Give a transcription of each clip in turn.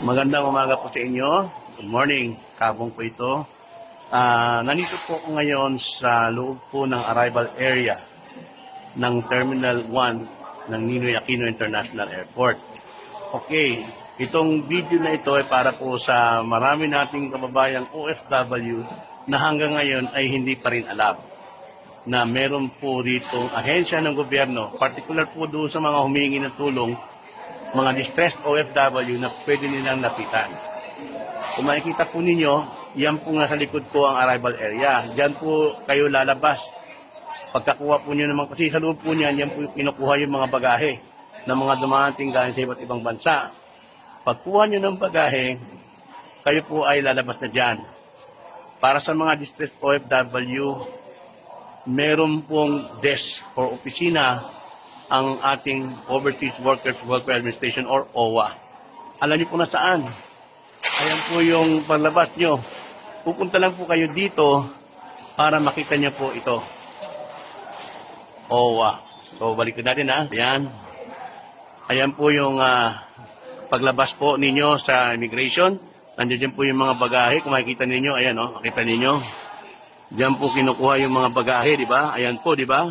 Magandang umaga po sa inyo. Good morning. Kabong po ito. Ah, nandito po ako ngayon sa loob po ng arrival area ng Terminal 1 ng Ninoy Aquino International Airport. Okay, itong video na ito ay para po sa marami nating kababayang OFW na hanggang ngayon ay hindi pa rin alam na meron po dito ahensya ng gobyerno, particular po doon sa mga humingi ng tulong, mga distressed OFW na pwede nilang lapitan. Kung makikita po ninyo, yan po nga sa likod ko ang arrival area. Diyan po kayo lalabas. Pagkakuha po nyo naman, kasi sa loob po niyan, yan po kinukuha yung mga bagahe ng mga dumating galing sa iba't ibang bansa. Pagkuha nyo ng bagahe, kayo po ay lalabas na dyan. Para sa mga distressed OFW, meron pong desk or opisina ang ating Overseas Workers Welfare Administration or OWA. Alam niyo po na saan. Ayan po yung paglabas nyo. Pupunta lang po kayo dito para makita niyo po ito. OWA. So, balikan natin ha. Ayan. Ayan po yung ah, paglabas po ninyo sa immigration. Nandiyan po yung mga bagahe. Kung makikita ninyo, ayan o, makita ninyo. Diyan po kinukuha yung mga bagahe, di ba? Ayan po, di ba?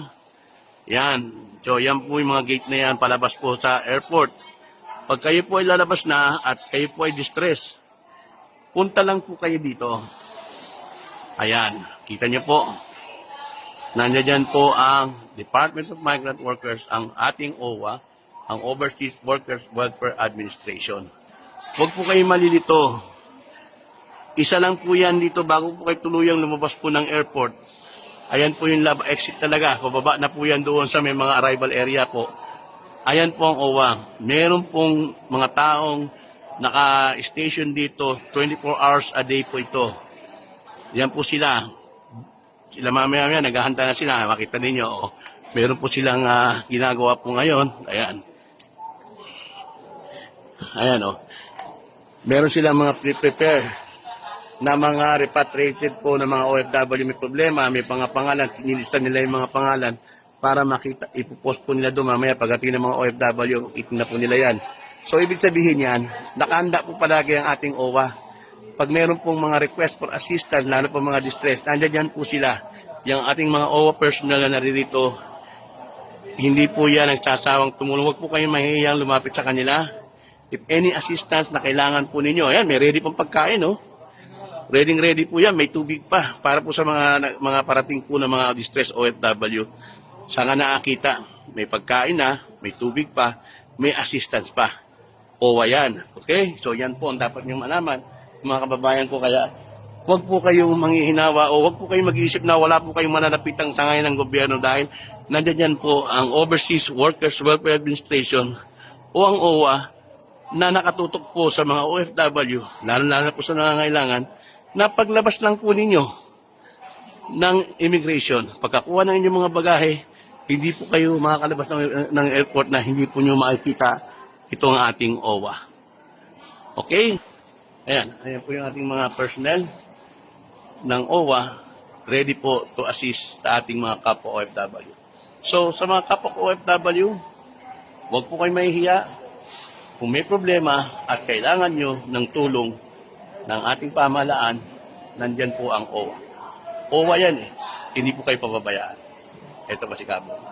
Yan. So, yan po yung mga gate na yan palabas po sa airport. Pag kayo po ay lalabas na at kayo po ay distress, punta lang po kayo dito. Ayan. Kita niyo po. Nandiyan po ang Department of Migrant Workers, ang ating OWA, ang Overseas Workers Welfare Administration. Huwag po kayo malilito. Isa lang po yan dito bago po kayo tuluyang lumabas po ng airport. Ayan po yung lab exit talaga. Pababa na po yan doon sa may mga arrival area po. Ayan po ang OWA. Meron pong mga taong naka-station dito 24 hours a day po ito. Yan po sila. Sila mamaya mamaya naghahanda na sila. Makita ninyo. Oh. Meron po silang ah, ginagawa po ngayon. Ayan. Ayan oh. Meron silang mga pre-prepare na mga repatriated po ng mga OFW may problema, may mga pangalan, nilista nila yung mga pangalan para makita, ipopost po nila doon mamaya pagdating ng mga OFW, itin na po nila yan. So, ibig sabihin yan, nakahanda po palagi ang ating OWA. Pag meron pong mga request for assistance, lalo po mga distress, nandiyan yan po sila. Yung ating mga OWA personnel na naririto, hindi po yan nagsasawang tumulong. Huwag po kayong mahihiyang lumapit sa kanila. If any assistance na kailangan po ninyo, ayan, may ready pang pagkain, no? Ready ready po yan, may tubig pa para po sa mga mga parating po ng mga distress OFW. Sana nakakita, may pagkain na, may tubig pa, may assistance pa. OWA yan. Okay? So yan po ang dapat niyong malaman, mga kababayan ko. Kaya huwag po kayong manghihinawa o huwag po kayong mag-iisip na wala po kayong mananapitang sa ngayon ng gobyerno dahil nandiyan yan po ang Overseas Workers Welfare Administration o ang OWA na nakatutok po sa mga OFW, lalo-lalo po sa nangangailangan, na paglabas lang po ninyo ng immigration, pagkakuha ng inyong mga bagahe, hindi po kayo makakalabas ng, ng airport na hindi po nyo makikita ito ang ating OWA. Okay? Ayan, ayan po yung ating mga personnel ng OWA ready po to assist sa ating mga kapwa OFW. So, sa mga kapwa OFW, huwag po kayo mahihiya. Kung may problema at kailangan nyo ng tulong ng ating pamahalaan, nandyan po ang OWA. OWA yan eh. Hindi po kayo pababayaan. Ito pa si Cabo.